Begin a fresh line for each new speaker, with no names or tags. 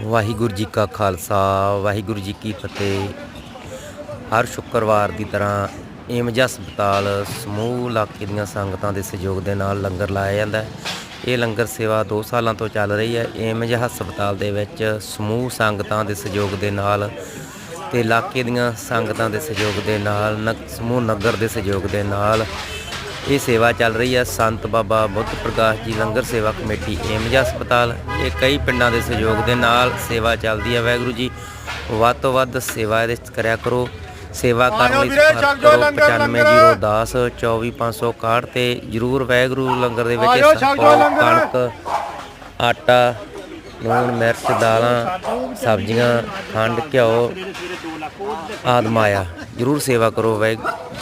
ਵਾਹਿਗੁਰੂ ਜੀ ਕਾ ਖਾਲਸਾ, ਵਾਹਿਗੁਰੂ ਜੀ ਕੀ ਫਤਿਹ। ਹਰ ਸ਼ੁੱਕਰਵਾਰ ਦੀ ਤਰ੍ਹਾਂ ਏਮਜ ਹਸਪਤਾਲ ਸਮੂਹ ਇਲਾਕੇ ਦੀਆਂ ਸੰਗਤਾਂ ਦੇ ਸਹਿਯੋਗ ਦੇ ਨਾਲ ਲੰਗਰ ਲਾਇਆ ਜਾਂਦਾ ਹੈ। ਇਹ ਲੰਗਰ ਸੇਵਾ 2 ਸਾਲਾਂ ਤੋਂ ਚੱਲ ਰਹੀ ਹੈ। ਏਮਜ ਹਸਪਤਾਲ ਦੇ ਵਿੱਚ ਸਮੂਹ ਸੰਗਤਾਂ ਦੇ ਸਹਿਯੋਗ ਦੇ ਨਾਲ ਤੇ ਇਲਾਕੇ ਦੀਆਂ ਸੰਗਤਾਂ ਦੇ ਸਹਿਯੋਗ ਦੇ ਨਾਲ ਨ- ਸਮੂਹ ਨਗਰ ਦੇ ਸਹਿਯੋਗ ਦੇ ਨਾਲ ਇਹ ਸੇਵਾ ਚੱਲ ਰਹੀ ਹੈ ਸੰਤ ਬਾਬਾ ਬੁੱਧ ਪ੍ਰਕਾਸ਼ ਜੀ ਲੰਗਰ ਸੇਵਾ ਕਮੇਟੀ ਏਮਜ ਹਸਪਤਾਲ। ਇਹ ਕਈ ਪਿੰਡਾਂ ਦੇ ਸਹਿਯੋਗ ਦੇ ਨਾਲ ਸੇਵਾ ਚੱਲਦੀ ਹੈ ਵਾਹਿਗੁਰੂ ਜੀ। ਵੱਧ ਤੋਂ ਵੱਧ ਸੇਵਾ ਇਹਦੇ ਕਰਿਆ ਕਰੋ। ਸੇਵਾ ਕਰਨ ਲਈ ਸੰਪਰਕ ਕਰੋ
ਲੰਗਰ,
9510 24561 ਤੇ ਜਰੂਰ ਵਾਹਿਗੁਰੂ ਲੰਗਰ ਦੇ ਵਿੱਚ ਹਿੱਸਾ। ਕਣਕ ਆਟਾ ਲੂਣ ਮਿਰਚ ਦਾਲਾਂ ਸਬਜ਼ੀਆਂ ਖੰਡ ਘਿਓ ਆਦਮ ਆਇਆ ਜਰੂਰ ਸੇਵਾ ਕਰੋ ਵਾਹਿ-